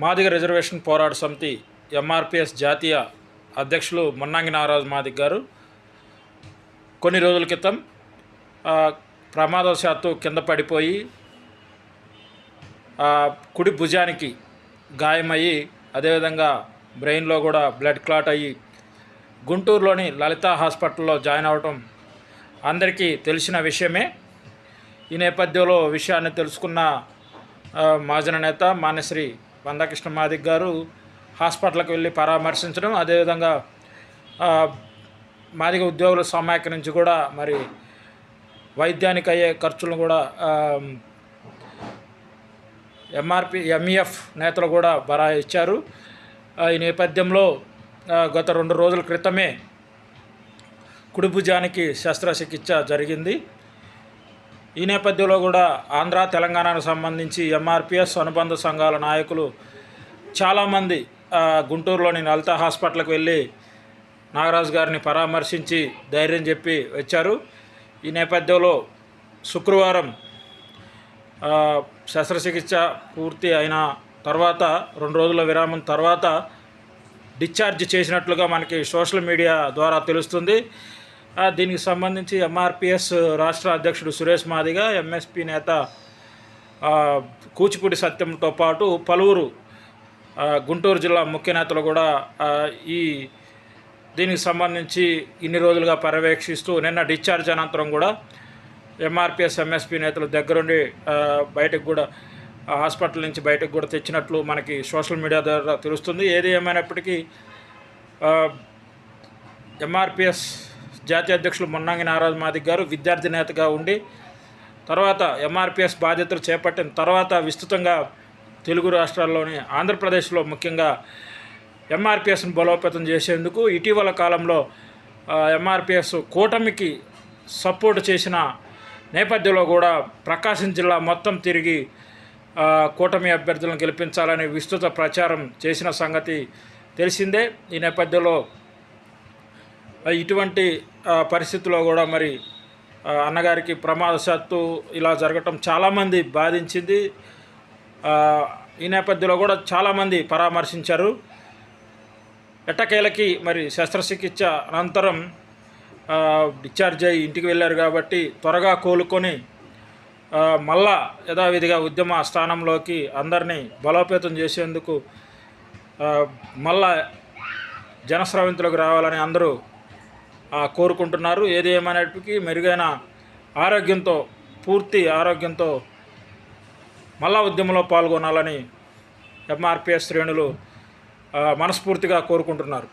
Madiga reservation పోరాట సమితి ఎంఆర్పిఎస్ జాతీయ అధ్యక్షులు మొన్నాంగి నాగరాజు మాదిగ్ గారు. కొన్ని రోజుల క్రితం ప్రమాదవశాత్తు కింద పడిపోయి కుడి భుజానికి గాయమయ్యి అదేవిధంగా బ్రెయిన్లో కూడా బ్లడ్ క్లాట్ అయ్యి గుంటూరులోని లలిత హాస్పిటల్లో జాయిన్ అవ్వటం అందరికీ తెలిసిన విషయమే. ఈ నేపథ్యంలో విషయాన్ని తెలుసుకున్న మాజన నేత మానశ్రీ వందకృష్ణ మాదిక్ గారు హాస్పిటల్కి వెళ్ళి పరామర్శించడం అదేవిధంగా మాదిగ ఉద్యోగుల సమాఖ్య నుంచి కూడా మరి వైద్యానికి అయ్యే ఖర్చులను కూడా ఎంఆర్పి ఎంఈఎఫ్ నేతలు కూడా బరా ఇచ్చారు. ఈ నేపథ్యంలో గత రెండు రోజుల క్రితమే కుడిభుజానికి శస్త్రచికిత్స జరిగింది. ఈ నేపథ్యంలో కూడా ఆంధ్ర తెలంగాణకు సంబంధించి ఎంఆర్పిఎస్ అనుబంధ సంఘాల నాయకులు చాలామంది గుంటూరులోని లలిత హాస్పిటల్కి వెళ్ళి నాగరాజు గారిని పరామర్శించి ధైర్యం చెప్పి వచ్చారు. ఈ నేపథ్యంలో శుక్రవారం శస్త్రచికిత్స పూర్తి అయిన తర్వాత రెండు రోజుల విరామం తర్వాత డిశ్చార్జ్ చేసినట్లుగా మనకి సోషల్ మీడియా ద్వారా తెలుస్తుంది. దీనికి సంబంధించి ఎంఆర్పిఎస్ రాష్ట్ర అధ్యక్షుడు సురేష్ మాదిగా ఎంఎస్పి నేత కూచిపూడి సత్యంతో పాటు పలువురు గుంటూరు జిల్లా ముఖ్య నేతలు కూడా ఈ దీనికి సంబంధించి ఇన్ని రోజులుగా పర్యవేక్షిస్తూ నిన్న డిశ్చార్జ్ అనంతరం కూడా ఎంఆర్పిఎస్ ఎంఎస్పి నేతలు దగ్గరుండి బయటకు కూడా హాస్పిటల్ నుంచి బయటకు కూడా తెచ్చినట్లు మనకి సోషల్ మీడియా ద్వారా తెలుస్తుంది. ఏది ఏమైనప్పటికీ ఎంఆర్పిఎస్ జాతీయ అధ్యక్షులు మొన్నంగి నారాజ్ మాదిక్ గారు విద్యార్థి నేతగా ఉండి తర్వాత ఎంఆర్పిఎస్ బాధ్యతలు చేపట్టిన తర్వాత విస్తృతంగా తెలుగు రాష్ట్రాల్లోని ఆంధ్రప్రదేశ్లో ముఖ్యంగా ఎంఆర్పిఎస్ను బలోపేతం చేసేందుకు ఇటీవల కాలంలో ఎంఆర్పిఎస్ కూటమికి సపోర్ట్ చేసిన నేపథ్యంలో కూడా ప్రకాశం జిల్లా మొత్తం తిరిగి కూటమి అభ్యర్థులను గెలిపించాలని విస్తృత ప్రచారం చేసిన సంగతి తెలిసిందే. ఈ నేపథ్యంలో ఇటువంటి పరిస్థితిలో కూడా మరి అన్నగారికి ప్రమాదశాత్తు ఇలా జరగటం చాలామంది బాధించింది. ఈ నేపథ్యంలో కూడా చాలామంది పరామర్శించారు. ఎట్టకేలకి మరి శస్త్రచికిత్స అనంతరం డిశ్చార్జ్ అయ్యి ఇంటికి వెళ్ళారు కాబట్టి త్వరగా కోలుకొని మళ్ళా యథావిధిగా ఉద్యమ స్థానంలోకి అందరినీ బలోపేతం చేసేందుకు మళ్ళా జనస్రవంతులకు రావాలని అందరూ కోరుకుంటున్నారు. ఏది ఏమైనప్పటికీ మెరుగైన ఆరోగ్యంతో పూర్తి ఆరోగ్యంతో మళ్ళా ఉద్యమంలో పాల్గొనాలని ఎంఆర్పిఎస్ శ్రేణులు మనస్ఫూర్తిగా కోరుకుంటున్నారు.